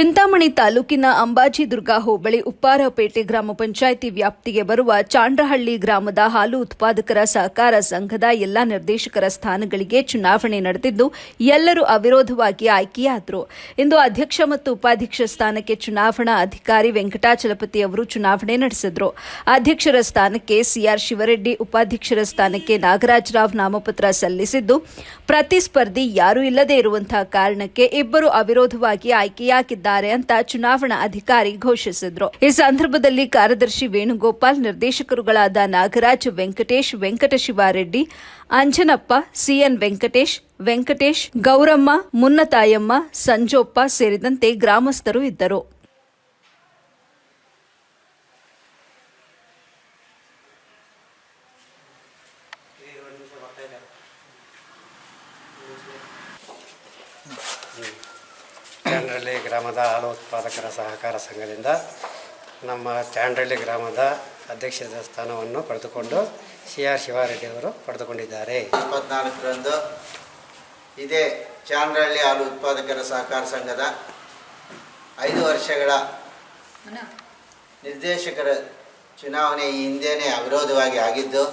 ಚಿಂತಾಮಣಿ ತಾಲೂಕಿನ ಅಂಬಾಜಿ ದುರ್ಗಾ ಹೋಬಳಿ ಉಪ್ಪಾರಪೇಟೆ ಗ್ರಾಮ ಪಂಚಾಯಿತಿ ವ್ಯಾಪ್ತಿಗೆ ಬರುವ ಚಾಂಡ್ರಹಳ್ಳಿ ಗ್ರಾಮದ ಹಾಲು ಉತ್ಪಾದಕರ ಸಹಕಾರ ಸಂಘದ ಎಲ್ಲಾ ನಿರ್ದೇಶಕರ ಸ್ಥಾನಗಳಿಗೆ ಚುನಾವಣೆ ನಡೆದಿದ್ದು, ಎಲ್ಲರೂ ಅವಿರೋಧವಾಗಿ ಆಯ್ಕೆಯಾದರು. ಇಂದು ಅಧ್ಯಕ್ಷ ಮತ್ತು ಉಪಾಧ್ಯಕ್ಷ ಸ್ಥಾನಕ್ಕೆ ಚುನಾವಣಾ ಅಧಿಕಾರಿ ವೆಂಕಟಾಚಲಪತಿ ಅವರು ಚುನಾವಣೆ ನಡೆಸಿದರು. ಅಧ್ಯಕ್ಷರ ಸ್ಥಾನಕ್ಕೆ ಸಿಆರ್ ಶಿವರೆಡ್ಡಿ, ಉಪಾಧ್ಯಕ್ಷರ ಸ್ಥಾನಕ್ಕೆ ನಾಗರಾಜ್ ರಾವ್ ನಾಮಪತ್ರ ಸಲ್ಲಿಸಿದ್ದು, ಪ್ರತಿಸ್ಪರ್ಧಿ ಯಾರೂ ಇಲ್ಲದೇ ಇರುವಂತಹ ಕಾರಣಕ್ಕೆ ಇಬ್ಬರು ಅವಿರೋಧವಾಗಿ ಆಯ್ಕೆಯಾಗಿದ್ದಾರೆ. ಅಂತ ಚುನಾವಣಾ ಅಧಿಕಾರಿ ಘೋಷಿಸಿದ್ರು. ಈ ಸಂದರ್ಭದಲ್ಲಿ ಕಾರ್ಯದರ್ಶಿ ವೇಣುಗೋಪಾಲ್, ನಿರ್ದೇಶಕರುಗಳಾದ ನಾಗರಾಜ್, ವೆಂಕಟೇಶ್, ವೆಂಕಟಶಿವಾರೆಡ್ಡಿ, ಅಂಜನಪ್ಪ, ಸಿಎನ್ ವೆಂಕಟೇಶ್ ವೆಂಕಟೇಶ್, ಗೌರಮ್ಮ, ಮುನ್ನತಾಯಮ್ಮ, ಸಂಜೋಪ್ಪ ಸೇರಿದಂತೆ ಗ್ರಾಮಸ್ಥರು ಇದ್ದರು. ಚಾಂಡ್ರಳ್ಳಿ ಗ್ರಾಮದ ಹಾಲು ಉತ್ಪಾದಕರ ಸಹಕಾರ ಸಂಘದಿಂದ ನಮ್ಮ ಚಾಂಡ್ರಳ್ಳಿ ಗ್ರಾಮದ ಅಧ್ಯಕ್ಷದ ಸ್ಥಾನವನ್ನು ಪಡೆದುಕೊಂಡು ಸಿ ಆರ್ ಶಿವಾರೆಡ್ಡಿ ಅವರು ಪಡೆದುಕೊಂಡಿದ್ದಾರೆ. ಇಪ್ಪತ್ನಾಲ್ಕರಂದು ಇದೇ ಚಾಂಡ್ರಳ್ಳಿ ಹಾಲು ಉತ್ಪಾದಕರ ಸಹಕಾರ ಸಂಘದ ಐದು ವರ್ಷಗಳ ನಿರ್ದೇಶಕರ ಚುನಾವಣೆ ಈ ಹಿಂದೆಯೇ ಅವಿರೋಧವಾಗಿ ಆಗಿದ್ದು,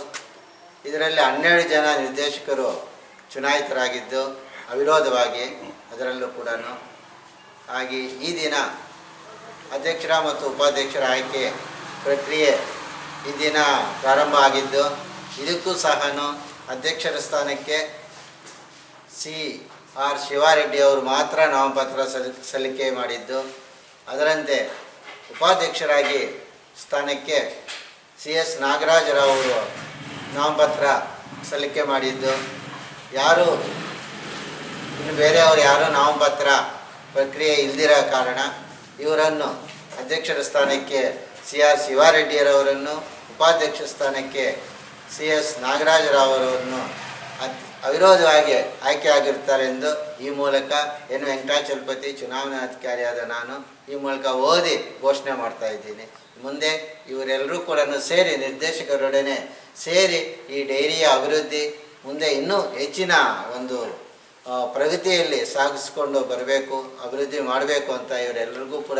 ಇದರಲ್ಲಿ ಹನ್ನೆರಡು ಜನ ನಿರ್ದೇಶಕರು ಚುನಾಯಿತರಾಗಿದ್ದು, ಅವಿರೋಧವಾಗಿ ಅದರಲ್ಲೂ ಕೂಡ ಹಾಗೆ ಈ ದಿನ ಅಧ್ಯಕ್ಷರ ಮತ್ತು ಉಪಾಧ್ಯಕ್ಷರ ಆಯ್ಕೆ ಪ್ರಕ್ರಿಯೆ ಈ ದಿನ ಪ್ರಾರಂಭ ಆಗಿದ್ದು, ಇದಕ್ಕೂ ಸಹ ಅಧ್ಯಕ್ಷರ ಸ್ಥಾನಕ್ಕೆ ಸಿ ಆರ್ ಶಿವಾರೆಡ್ಡಿ ಅವರು ಮಾತ್ರ ನಾಮಪತ್ರ ಸಲ್, ಸಲ್ಲಿಕೆ ಮಾಡಿದ್ದು. ಅದರಂತೆ ಉಪಾಧ್ಯಕ್ಷರಾಗಿ ಸ್ಥಾನಕ್ಕೆ ಸಿ ಎಸ್ ನಾಗರಾಜರಾವ್ ಅವರು ನಾಮಪತ್ರ ಸಲ್ಲಿಕೆ ಮಾಡಿದ್ದು. ಯಾರು, ಇನ್ನು ಬೇರೆಯವರು ಯಾರು ನಾಮಪತ್ರ ಪ್ರಕ್ರಿಯೆ ಇಲ್ದಿರೋ ಕಾರಣ ಇವರನ್ನು ಅಧ್ಯಕ್ಷರ ಸ್ಥಾನಕ್ಕೆ ಸಿ ಆರ್ ಶಿವಾರೆಡ್ಡಿಯರವರನ್ನು ಉಪಾಧ್ಯಕ್ಷ ಸ್ಥಾನಕ್ಕೆ ಸಿ ಎಸ್ ನಾಗರಾಜರವರನ್ನು ಅವಿರೋಧವಾಗಿ ಆಯ್ಕೆ ಆಗಿರ್ತಾರೆಂದು ಈ ಮೂಲಕ ಎನ್. ವೆಂಕಟಾಚಲಪತಿ ಚುನಾವಣಾಧಿಕಾರಿಯಾದ ನಾನು ಈ ಮೂಲಕ ಓದಿ ಘೋಷಣೆ ಮಾಡ್ತಾ ಇದ್ದೀನಿ. ಮುಂದೆ ಇವರೆಲ್ಲರೂ ಕೂಡ ಸೇರಿ ನಿರ್ದೇಶಕರೊಡನೆ ಸೇರಿ ಈ ಡೈರಿಯ ಅಭಿವೃದ್ಧಿ ಮುಂದೆ ಇನ್ನೂ ಹೆಚ್ಚಿನ ಒಂದು ಪ್ರಗತಿಯಲ್ಲಿ ಸಾಗಿಸ್ಕೊಂಡು ಬರಬೇಕು ಅಭಿವೃದ್ಧಿ ಮಾಡಬೇಕು ಅಂತ ಇವರೆಲ್ಲರಿಗೂ ಕೂಡ